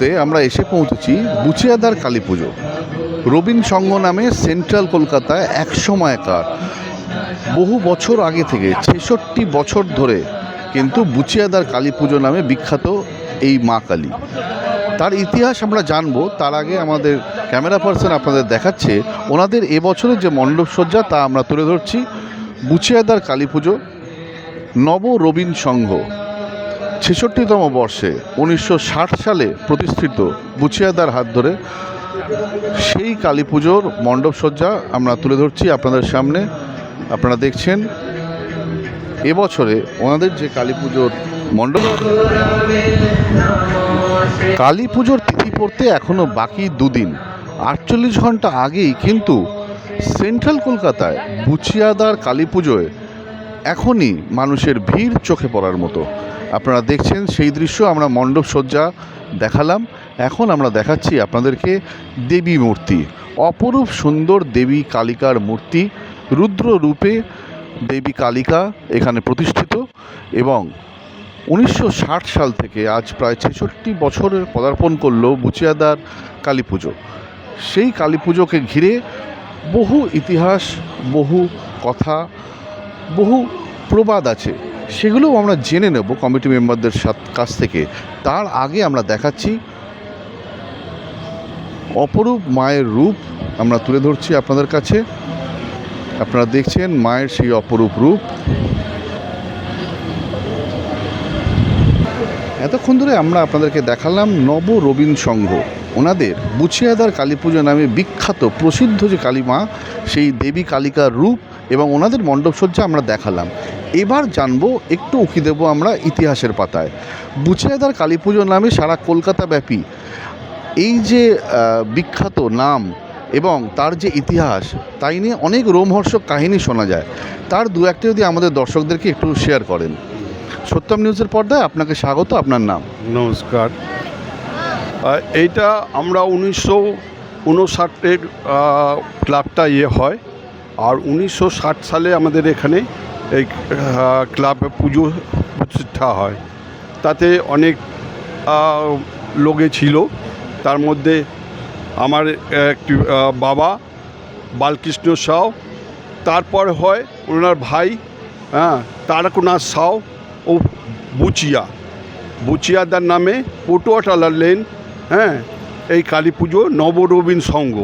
মুহূর্তে আমরা এসে পৌঁছেছি বুচিয়াদার কালী পুজো। রবীন সংঘ নামে সেন্ট্রাল কলকাতায় এক সময়কার বহু বছর আগে থেকে, ছেষট্টি বছর ধরে কিন্তু বুচিয়াদার কালী পুজো নামে বিখ্যাত এই মা কালী। তার ইতিহাস আমরা জানব, তার আগে আমাদের ক্যামেরা পার্সন আপনাদের দেখাচ্ছে, ওনাদের এবছরের যে মণ্ডপসজ্জা তা আমরা তুলে ধরছি, বুচিয়াদার কালী পুজো, নব রবীন সংঘ। ছেষট্টিতম বর্ষে উনিশশো ষাট সালে প্রতিষ্ঠিত বুচিয়াদার হাত ধরে সেই কালী পুজোর মণ্ডপসজ্জা আমরা তুলে ধরছি আপনাদের সামনে। আপনারা দেখছেন, এবছরে ওনাদের যে কালী পুজোর মণ্ডপ, কালী পুজোর তিথি পড়তে এখনও বাকি দুদিন। আটচল্লিশ ঘণ্টা আগেই কিন্তু সেন্ট্রাল কলকাতায় বুচিয়াদার কালী পুজোয় এখনই মানুষের ভিড় চোখে পড়ার মতো। আপনারা দেখছেন সেই দৃশ্য, আমরা মণ্ডপ সজ্জা দেখালাম। এখন আমরা দেখাচ্ছি আপনাদেরকে দেবী মূর্তি, অপরূপ সুন্দর দেবী কালিকার মূর্তি, রুদ্র রূপে দেবী কালিকা এখানে প্রতিষ্ঠিত এবং উনিশশো ষাট সাল থেকে আজ প্রায় ছেষট্টি বছরের পদার্পণ করল বুচিয়াদার কালী পুজো সেই কালী পুজোকে ঘিরে বহু ইতিহাস, বহু কথা, বহু প্রবাদ আছে। সেগুলোও আমরা জেনে নেব কমিটি মেম্বারদের কাছ থেকে। তার আগে আমরা দেখাচ্ছি অপরূপ মায়ের রূপ আমরা তুলে ধরছি আপনাদের কাছে। আপনারা দেখছেন মায়ের সেই অপরূপ রূপ। এতক্ষণ ধরে আমরা আপনাদেরকে দেখালাম নব রবীন সংঘ। ওনাদের বুচিয়াদার কালী পুজো নামে বিখ্যাত প্রসিদ্ধ যে কালী মা, সেই দেবী কালিকার রূপ এবং ওনাদের মণ্ডপসজ্জা আমরা দেখালাম। এবার জানব, একটু উঁকি দেবো আমরা ইতিহাসের পাতায়। বুচিয়াদার কালী পুজো নামে সারা কলকাতা ব্যাপী। এই যে বিখ্যাত নাম এবং তার যে ইতিহাস, তাই নিয়ে অনেক রোমহর্ষক কাহিনী শোনা যায়। তার দু একটা যদি আমাদের দর্শকদেরকে একটু শেয়ার করেন। সত্যম নিউজের পর্দায় আপনাকে স্বাগত, আপনার নাম? নমস্কার। এইটা আমরা উনিশশো উনষাটের ক্লাবটা ইয়ে হয়। আর উনিশশো ষাট সালে আমাদের এখানে এই ক্লাবে পুজো প্রতিষ্ঠা হয়। তাতে অনেক লোকে ছিল। তার মধ্যে আমার একটি বাবা বালকৃষ্ণ সাউ, তারপর হয় ওনার ভাই হ্যাঁ তারকনাথ সাউ ও বুচিয়া। বুচিয়াদার নামে পটুয়াটালার লেন হ্যাঁ এই কালী পুজো নবরবীন সংঘ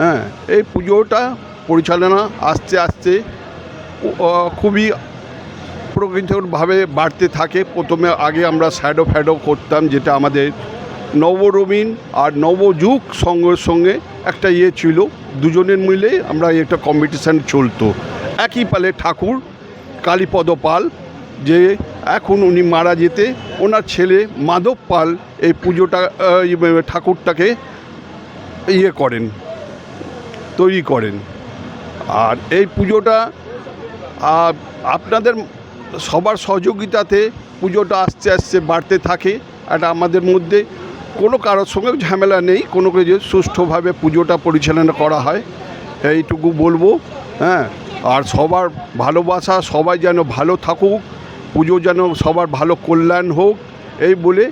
হ্যাঁ এই পুজোটা পরিচালনা আস্তে আস্তে খুবই প্রকৃতভাবে বাড়তে থাকে। প্রথমে আগে আমরা শ্যাডো ফ্যাডো করতাম, যেটা আমাদের নবরবীন আর নবযুগ সঙ্গের সঙ্গে একটা ইয়ে ছিল। দুজনের মিলে আমরা একটা কম্পিটিশান চলতো। একই পালে ঠাকুর, কালীপদ পাল, যে এখন উনি মারা যেতে ওনার ছেলে মাধব পাল এই পুজোটা ঠাকুরটাকে ইয়ে করেন, তৈরি করেন। আর এই পুজোটা আপনাদের সবার সহযোগিতাতে পুজোটা আস্তে আস্তে বাড়তে থাকে আর আমাদের মধ্যে কোনো কারোর সঙ্গে ঝামেলা নেই, কোনো কিছু সুষ্ঠুভাবে পুজোটা পরিচালনা করা হয়, এইটুকু বলব হ্যাঁ? আর সবার ভালোবাসা, সবাই যেন ভালো থাকুক, পুজো যেন সবার ভালো কল্যাণ হোক, এই বলে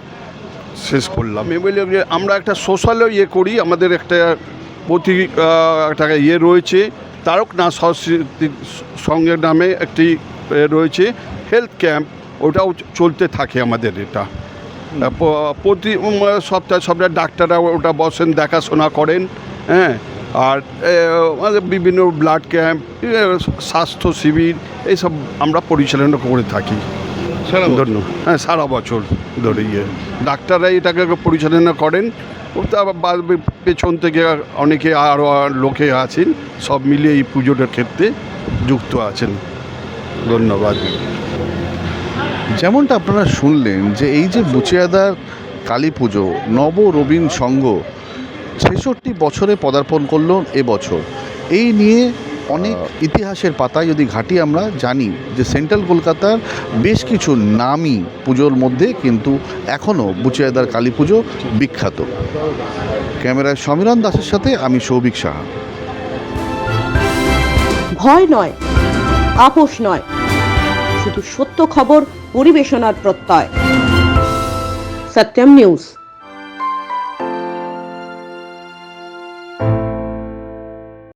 শেষ করলাম। এবারে যে আমরা একটা সোশ্যালও ইয়ে করি, আমাদের একটা প্রতি একটা ইয়ে রয়েছে তারকনাথ সরস্বতী সঙ্গের নামে একটি রয়েছে হেলথ ক্যাম্প ওটাও চলতে থাকে আমাদের এটা। প্রতি সপ্তাহে সপ্তাহে ডাক্তাররা ওটা বসেন দেখাশোনা করেন হ্যাঁ? আর আমাদের বিভিন্ন ব্লাড ক্যাম্প স্বাস্থ্য শিবির এইসব আমরা পরিচালনা করে থাকি। সারা ধন্য। হ্যাঁ সারা বছর ধরে ইয়ে। ডাক্তাররা এটাকে পরিচালনা করেন ও তা বা- পেছন থেকে অনেকে আরও লোকে আছেন, সব মিলিয়ে এই পুজোটার ক্ষেত্রে যুক্ত আছেন। ধন্যবাদ। যেমনটা আপনারা শুনলেন যে এই যে বুচিয়াদার কালী পুজো, নব রবীন সংঘ, ছেষট্টি বছরে পদার্পণ করল এবছর এই নিয়ে অনেক ইতিহাসের পাতায় যদি ঘাটি আমরা জানি যে সেন্ট্রাল কলকাতার বেশ কিছু নামই পুজোর মধ্যে কিন্তু এখনও বুচিয়াদার কালী পুজো বিখ্যাত। ক্যামেরায় সমীরণ দাসের সাথে আমি সৌভিক সাহা। ভয় নয়, আপোষ নয়, শুধু সত্য খবর, পরিবেশনার প্রত্যয়। সত্যম নিউজ।